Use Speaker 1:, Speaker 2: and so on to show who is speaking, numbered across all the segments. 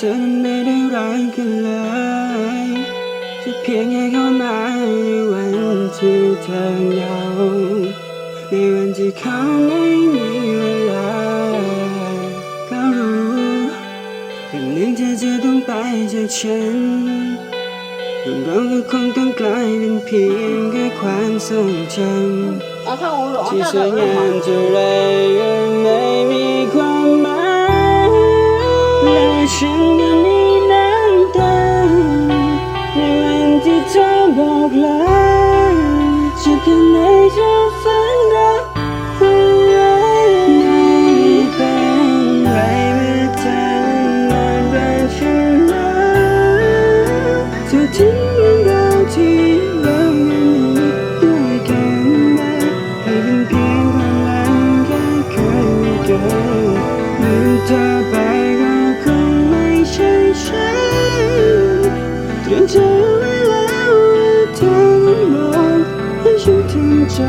Speaker 1: เธอนั้นไม่ได้ร้ายกันเลยจะเพียงแค่เข้ามาในวันที่เธอเหงาในวันที่เขาไม่มีเวลาก็รู้วันหนึ่งเธอจะต้องไปจากฉันเราก็คงต้องกลายเป็นเพียงแค่ความทรงจำ
Speaker 2: เอาถ้าอูหลง
Speaker 1: ที่
Speaker 2: ถ้า
Speaker 1: สวยงามเท่าไรก็ไม่มีความหมายและ ฉันยังมีน้ำตาในวันที่เธอบอกลาจะแค่ไหนจะฝันรักเอ ใจ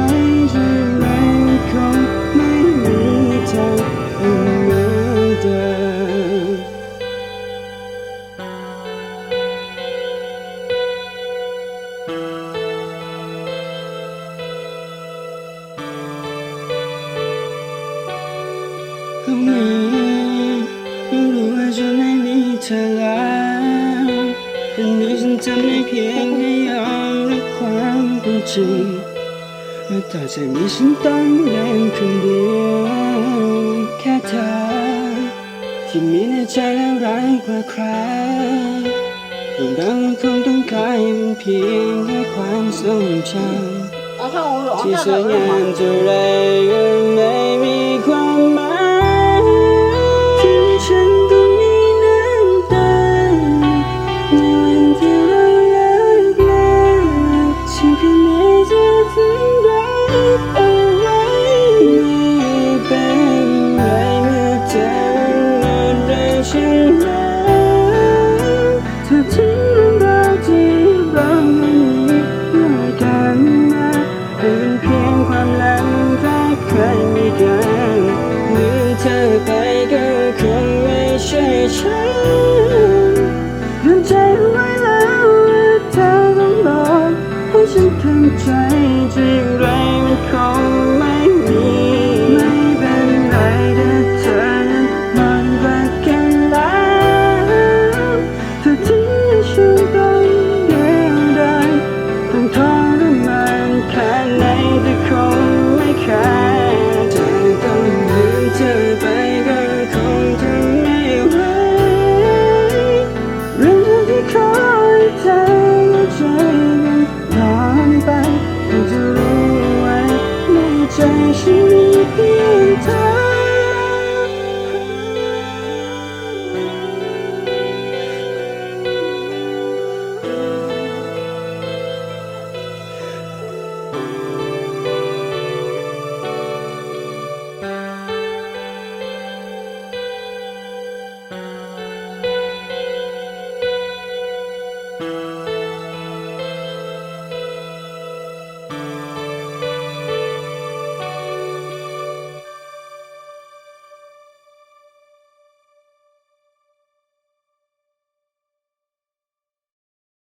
Speaker 1: ที่มันคงไม่มีทางเป็นเหมือนเดิมพรุ่งนี้รู้ว่าจะไม่มีเธอแล้ววันนี้ฉันทำได้เพียงแค่ยอมรับความเป็นจริง ว่าต่อจากนี้ฉันต้องเล่นคนเดียวแค่เธอ ที่มีในใจแล้วร้ายกว่าใครเรื่องราวมันคงต้องกลายเป็นเพียงแค่ความทรงจำ
Speaker 2: เอาถ้าอูหลง
Speaker 1: ที่
Speaker 2: ถ้า
Speaker 1: สวยงามเท่ 最最